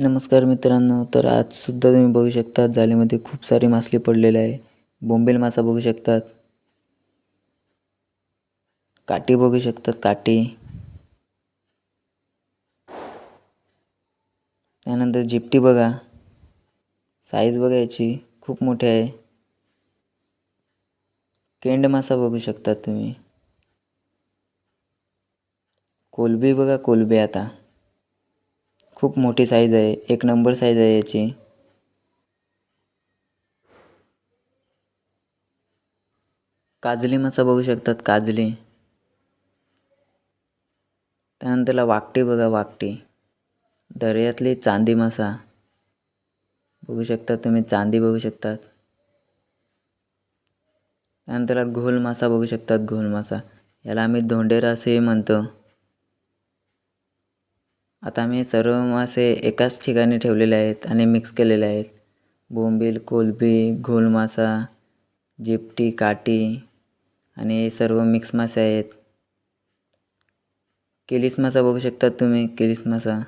नमस्कार मित्रांनो तर आजसुद्धा तुम्ही बघू शकता जालीमध्ये खूप सारी मासली पडलेली आहे. बोंबेल मासा बघू शकतात. काटे बघू शकतात काटे. त्यानंतर जिपटी बघा. साईज बघा याची खूप मोठी आहे. केंड मासा बघू शकतात तुम्ही. कोलबी बघा कोलबी आता. खूप मोठी साईज आहे. एक नंबर साईज आहे याची. काजली मासा बघू शकतात काजली. त्यानंतरला वाकटी बघा वाकटी. दर्यातली चांदी मासा. बघू शकता तुम्ही चांदी बघू शकतात. त्यानंतरला घोल मासा बघू शकतात घोल मासा. याला आम्ही धोंडेरा असेही म्हणतो. आता मी सर्व मासे एकाच ठिकाणी ठेवलेले आहेत आणि मिक्स केलेले आहेत. बोंबील कोलबी घोल मासा जिपटी काटी आणि हे सर्व मिक्स मासे आहेत. केलिस मासा बघू शकतात तुम्ही केलिस मासा.